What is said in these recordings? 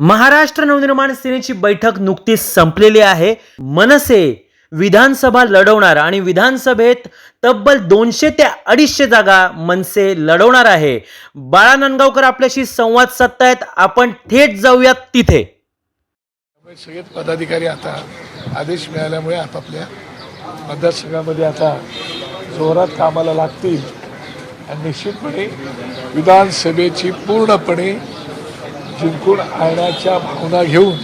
महाराष्ट्र नवनिर्माण सेनेची बैठक नुकतीच संपलेली आहे. मनसे विधानसभा लढवणार आणि विधानसभेत तब्बल दोनशे ते अडीचशे जागा मनसे लढवणार आहे. बाळा नांदगावकर आपल्याशी संवाद साधतायत. आपण थेट जाऊयात तिथे. सगळेच पदाधिकारी आता आदेश मिळाल्यामुळे आपापल्या मतदारसंघामध्ये आता जोरात कामाला लागतील. आणि निश्चितपणे विधानसभेची पूर्णपणे जिंकून आणण्याच्या भावना घेऊन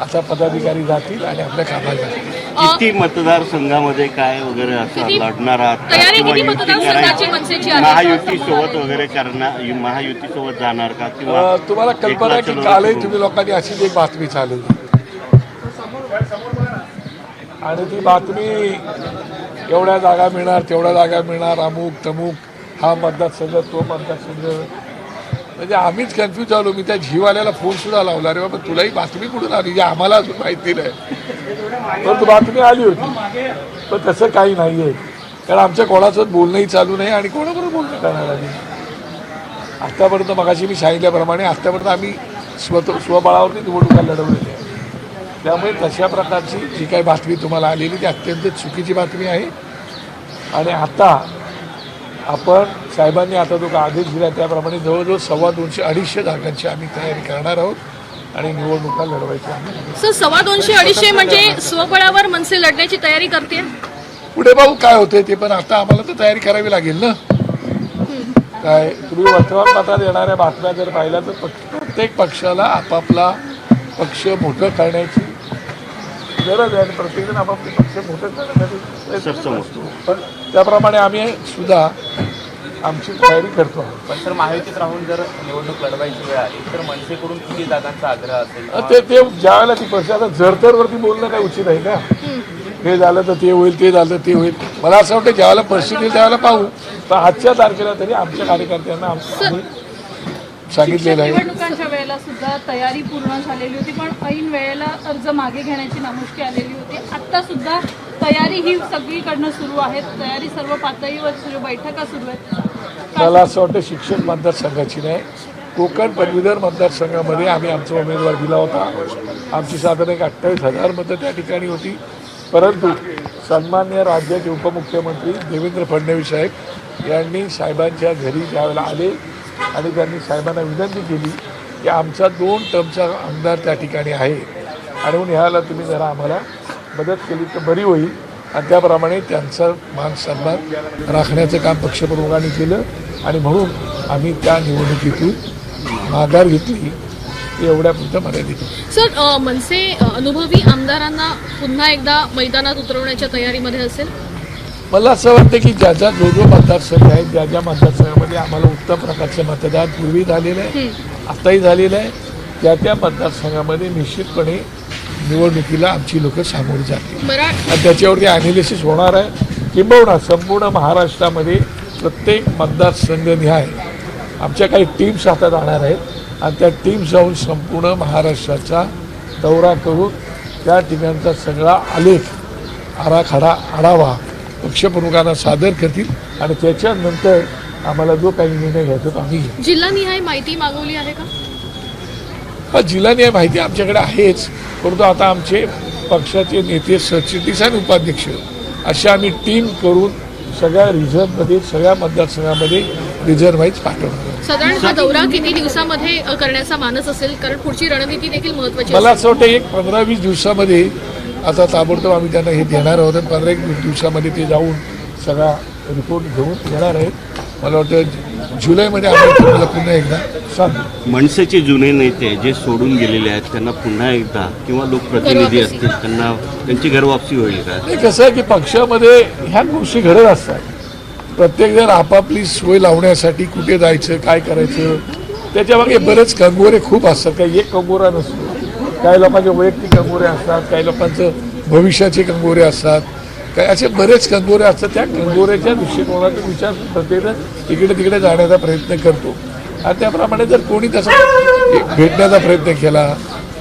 आता पदाधिकारी जातील आणि आपल्या कामाला लागतील किती मतदारसंघामध्ये काय वगैरे असं किती- लढणार आहात का? तयारी किंवा युती मतदारसंघाची करायची? मनसेची आहे? महायुती सोबत वगैरे करणार महायुती सोबत जाणार का किंवा अं, तुम्हाला कल्पना आहे की एकनाथ कालही शिंदे तुम्ही लोकांनी अशीच एक बातमी चालवली आणि ती बातमी एवढ्या जागा मिळणार तेवढ्या जागा मिळणार अमुक तमुक हा मतदारसंघ तो मतदारसंघ म्हणजे आम्हीच कन्फ्यूज झालो. मी त्या झीवाल्याला फोन सुद्धा लावला. अरे बाबा तुलाही बातमी कुठून आली? जी आम्हाला अजून माहिती नाही. परंतु बातमी आली होती. पण तसं काही नाही आहे कारण आमच्या कोणासोबत बोलणंही चालू नाही आणि कोणाबरोबर बोलणं करणार आम्ही? आत्तापर्यंत मगाशी मी सांगितल्याप्रमाणे आत्तापर्यंत आम्ही स्वत स्वबळावरती निवडणुका लढवलेल्या आहे त्यामुळे तशा प्रकारची जी काही बातमी तुम्हाला आलेली ती अत्यंत चुकीची बातमी आहे. आणि आता आपण साहेबांनी आता जो का आदेश दिला त्याप्रमाणे जवळजवळ सव्वा दोनशे अडीचशे जागांची आम्ही तयारी करणार आहोत आणि निवडणुका लढवायच्या आहे सर सव्वा दोनशे अडीचशे म्हणजे स्वबळावर मनसे लढण्याची तयारी करते? पुढे भाऊ काय होते ते पण आता आम्हाला तर तयारी करावी लागेल ना. काय तुम्ही वर्तमानपत्रात येणाऱ्या बातम्या जर पाहिल्या तर प्रत्येक पक्षाला आपापला पक्ष मोठं करण्याची गरज आहे आणि प्रत्येकजण आपापले पक्ष मोठं करण्यासाठी प्रयत्न करत असतो. पण त्याप्रमाणे आम्ही सुद्धा आमची तयारी करतो आहोत. पण सर महायुतीत राहून जर निवडणूक लढवायची वेळ आली तर मनसेकडून किती जागांचा आग्रह असेल? अ, ते ते ज्यावेळेला ती पक्ष आता जरतरवरती बोलणं काय उचित आहे का हे झालं तर ते होईल ते झालं ते होईल. मला असं वाटतं ज्यावेळेला परिस्थिती येईल त्यावेळेला पाहू. पण आजच्या तारखेला तरी आमच्या कार्यकर्त्यांना आम- आम्ही सांगितलेलं आहे. निवडणुकांच्या वेळेला सुद्धा तयारी पूर्ण झालेली होती पण ऐन वेळेला अर्ज मागे घेण्याची नामुष्की आलेली होती. आता सुद्धा तयारी ही सगळीकडनं सुरू आहे तयारी सर्व पातळीवर सुरू बैठका सुरू आहेत. मला असं वाटतं शिक्षक मतदारसंघाची नाही. कोकण पदवीधर मतदारसंघामध्ये आम्ही आमचा उमेदवार दिला होता. आमची साधारण एक अठ्ठावीस हजार मतं त्या ठिकाणी होती. परंतु सन्मान्य राज्याचे उपमुख्यमंत्री देवेंद्र फडणवीस साहेब यांनी साहेबांच्या घरी ज्यावेळेला आले आणि त्यांनी साहेबांना विनंती केली की आमचा दोन टर्मचा आमदार त्या ठिकाणी आहे. आणि म्हणून ह्याला तुम्ही जरा आम्हाला मदत केली तर बरी होईल. आणि त्याप्रमाणे त्यांचा मान सन्मान राखण्याचं काम पक्षप्रमुखांनी केलं. आणि म्हणून आम्ही त्या निवडणुकीतून माघार घेतली एवढ्यापुरतं मर्यादित. सर मनसे अनुभवी आमदारांना पुन्हा एकदा मैदानात उतरवण्याच्या तयारीमध्ये असेल? मला असं वाटतं की ज्या ज्या जो जो मतदारसंघ आहे ज्या ज्या मतदारसंघामध्ये आम्हाला उत्तम प्रकारचे मतदान पूर्वी झालेलं आहे आत्ताही झालेलं आहे त्या त्या मतदारसंघामध्ये निश्चितपणे निवडणुकीला आमची लोक सामोरी जातील. आणि त्याच्यावरती अनालिसिस होणार आहे. किंबहुना संपूर्ण महाराष्ट्रामध्ये प्रत्येक मतदारसंघ निहाय. आमच्या काही टीम्स आता जाणार आहेत. आणि त्या टीम्स जाऊन संपूर्ण महाराष्ट्राचा दौरा करून त्या ठिकाणचा सगळा आलेख आराखडा आढावा पक्षप्रमुखांना सादर करतील. आणि त्याच्यानंतर आम्हाला जो काही निर्णय घ्यायचा तो आम्ही जिल्हानिहाय माहिती मागवली आहे का? हा जिल्हानिहाय माहिती आमच्याकडे आहेच. परंतु आता आमचे पक्षाचे नेते सरचिटणीस आणि उपाध्यक्ष अशा आम्ही टीम करून सगळ्या रिझर्वमध्ये सगळ्या मतदारसंघामध्ये रिझर्व वाईज पाठवणार आहोत. साधारण हा दौरा किती दिवसामध्ये करण्याचा मानस असेल? कारण पुढची रणनीती देखील महत्वाची मला. असं वाटतं एक पंधरा वीस दिवसामध्ये आता ताबडतोब आम्ही त्यांना हे देणार आहोत. आणि पंधरा एक वीस दिवसामध्ये ते जाऊन सगळा रिपोर्ट घेऊन येणार आहेत. मला वाटतं जुलैमध्ये आम्ही तुम्हाला पुन्हा एकदा मनसेचे जुने नेते जे सोडून गेलेले आहेत त्यांना पुन्हा एकदा किंवा लोकप्रतिनिधी. असतील त्यांना त्यांची घरवापसी होईल का? कसं आहे की पक्षामध्ये ह्या गोष्टी घडत असतात. प्रत्येकजण आपापली सोय लावण्यासाठी कुठे जायचं काय करायचं त्याच्यामागे बरेच कंगोरे खूप असतात. काही एक कंगोरा नसतो. काही लोकांचे वैयक्तिक कंगोरे असतात काही लोकांचं भविष्याचे कंगोरे असतात. काही असे बरेच कंगोरे असतात. त्या कंगोऱ्याच्या दृष्टिकोनातून विचार प्रत्येकजण इकडे तिकडे जाण्याचा प्रयत्न करतो. आणि त्याप्रमाणे जर कोणी तसा भेटण्याचा प्रयत्न केला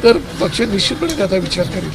तर पक्ष निश्चितपणे त्याचा विचार करेल.